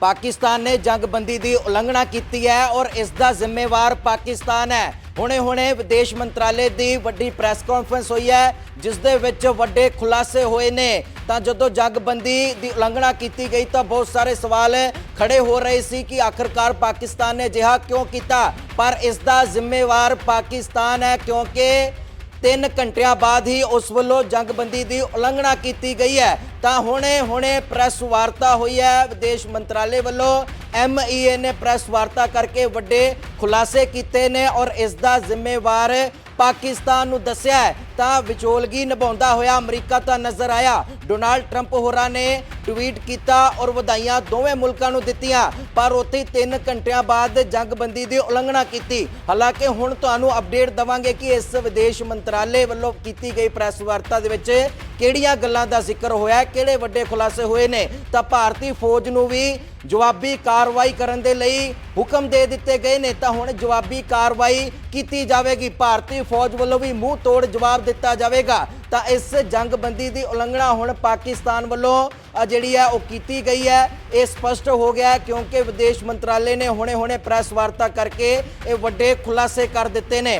ਪਾਕਿਸਤਾਨ ਨੇ ਜੰਗਬੰਦੀ ਦੀ ਉਲੰਘਣਾ ਕੀਤੀ ਹੈ ਔਰ ਇਸ ਦਾ ਜ਼ਿੰਮੇਵਾਰ ਪਾਕਿਸਤਾਨ ਹੈ। ਹੁਣੇ ਹੁਣੇ ਵਿਦੇਸ਼ ਮੰਤਰਾਲੇ ਦੀ ਵੱਡੀ ਪ੍ਰੈਸ ਕਾਨਫਰੰਸ ਹੋਈ ਹੈ, ਜਿਸ ਦੇ ਵਿੱਚ ਵੱਡੇ ਖੁਲਾਸੇ ਹੋਏ ਨੇ। ਤਾਂ ਜਦੋਂ ਜੰਗਬੰਦੀ ਦੀ ਉਲੰਘਣਾ ਕੀਤੀ ਗਈ ਤਾਂ ਬਹੁਤ ਸਾਰੇ ਸਵਾਲ ਖੜੇ ਹੋ ਰਹੇ ਸੀ ਕਿ ਆਖਰਕਾਰ ਪਾਕਿਸਤਾਨ ਨੇ ਅਜਿਹਾ ਕਿਉਂ ਕੀਤਾ। ਪਰ ਇਸ ਦਾ ਜ਼ਿੰਮੇਵਾਰ ਪਾਕਿਸਤਾਨ ਹੈ ਕਿਉਂਕਿ ਤਿੰਨ ਘੰਟਿਆਂ ਬਾਅਦ ਹੀ ਉਸ ਵੱਲੋਂ ਜੰਗਬੰਦੀ ਦੀ ਉਲੰਘਣਾ ਕੀਤੀ ਗਈ ਹੈ। ਤਾਂ ਹੁਣੇ ਹੁਣੇ ਪ੍ਰੈਸ ਵਾਰਤਾ ਹੋਈ ਹੈ। ਵਿਦੇਸ਼ ਮੰਤਰਾਲੇ ਵੱਲੋਂ ਐਮਈਏ ਨੇ ਪ੍ਰੈਸ ਵਾਰਤਾ ਕਰਕੇ ਵੱਡੇ ਖੁਲਾਸੇ ਕੀਤੇ ਨੇ ਔਰ ਇਸ ਦਾ ਜ਼ਿੰਮੇਵਾਰ ਪਾਕਿਸਤਾਨ ਨੂੰ ਦੱਸਿਆ ਹੈ ਤਾਂ ਵਿਚੋਲਗੀ ਨਿਭਾਉਂਦਾ ਹੋਇਆ ਅਮਰੀਕਾ ਤਾਂ ਨਜ਼ਰ ਆਇਆ। ਡੋਨਾਲਡ ਟਰੰਪ ਹੋਰਾਂ ਨੇ ਟਵੀਟ ਕੀਤਾ ਔਰ ਵਧਾਈਆਂ ਦੋਵੇਂ ਮੁਲਕਾਂ ਨੂੰ ਦਿੱਤੀਆਂ, ਪਰ ਉੱਥੇ 3 ਘੰਟਿਆਂ ਬਾਅਦ ਜੰਗਬੰਦੀ ਦੀ ਉਲੰਘਣਾ ਕੀਤੀ। ਹਾਲਾਂਕਿ ਹੁਣ ਤੁਹਾਨੂੰ ਅਪਡੇਟ ਦਵਾਂਗੇ ਕਿ ਇਸ ਵਿਦੇਸ਼ ਮੰਤਰਾਲੇ ਵੱਲੋਂ ਕੀਤੀ ਗਈ ਪ੍ਰੈਸ ਵਾਰਤਾ ਦੇ ਵਿੱਚ ਕਿਹੜੀਆਂ ਗੱਲਾਂ ਦਾ ਜ਼ਿਕਰ ਹੋਇਆ ਹੈ, ਕਿਹੜੇ ਵੱਡੇ ਖੁਲਾਸੇ ਹੋਏ ਨੇ? ਤਾਂ ਭਾਰਤੀ ਫੌਜ ਨੂੰ ਵੀ ਜਵਾਬੀ ਕਾਰਵਾਈ ਕਰਨ ਦੇ ਲਈ ਹੁਕਮ ਦੇ ਦਿੱਤੇ ਗਏ ਨੇ। ਤਾਂ ਹੁਣ ਜਵਾਬੀ ਕਾਰਵਾਈ ਕੀਤੀ ਜਾਵੇਗੀ। ਭਾਰਤੀ ਫੌਜ ਵੱਲੋਂ ਵੀ ਮੂੰਹ ਤੋੜ ਜਵਾਬ ਦਿੱਤਾ ਜਾਵੇਗਾ। ਤਾਂ ਇਸ ਜੰਗਬੰਦੀ ਦੀ ਉਲੰਘਣਾ ਹੁਣ ਪਾਕਿਸਤਾਨ ਵੱਲੋਂ ਜਿਹੜੀ ਹੈ ਉਹ ਕੀਤੀ ਗਈ ਹੈ। ਇਹ ਸਪਸ਼ਟ ਹੋ ਗਿਆ ਹੈ ਕਿਉਂਕਿ ਵਿਦੇਸ਼ ਮੰਤਰਾਲੇ ਨੇ ਹੁਣੇ-ਹੁਣੇ ਪ੍ਰੈਸ ਵਾਰਤਾ ਕਰਕੇ ਇਹ ਵੱਡੇ ਖੁਲਾਸੇ ਕਰ ਦਿੱਤੇ ਨੇ।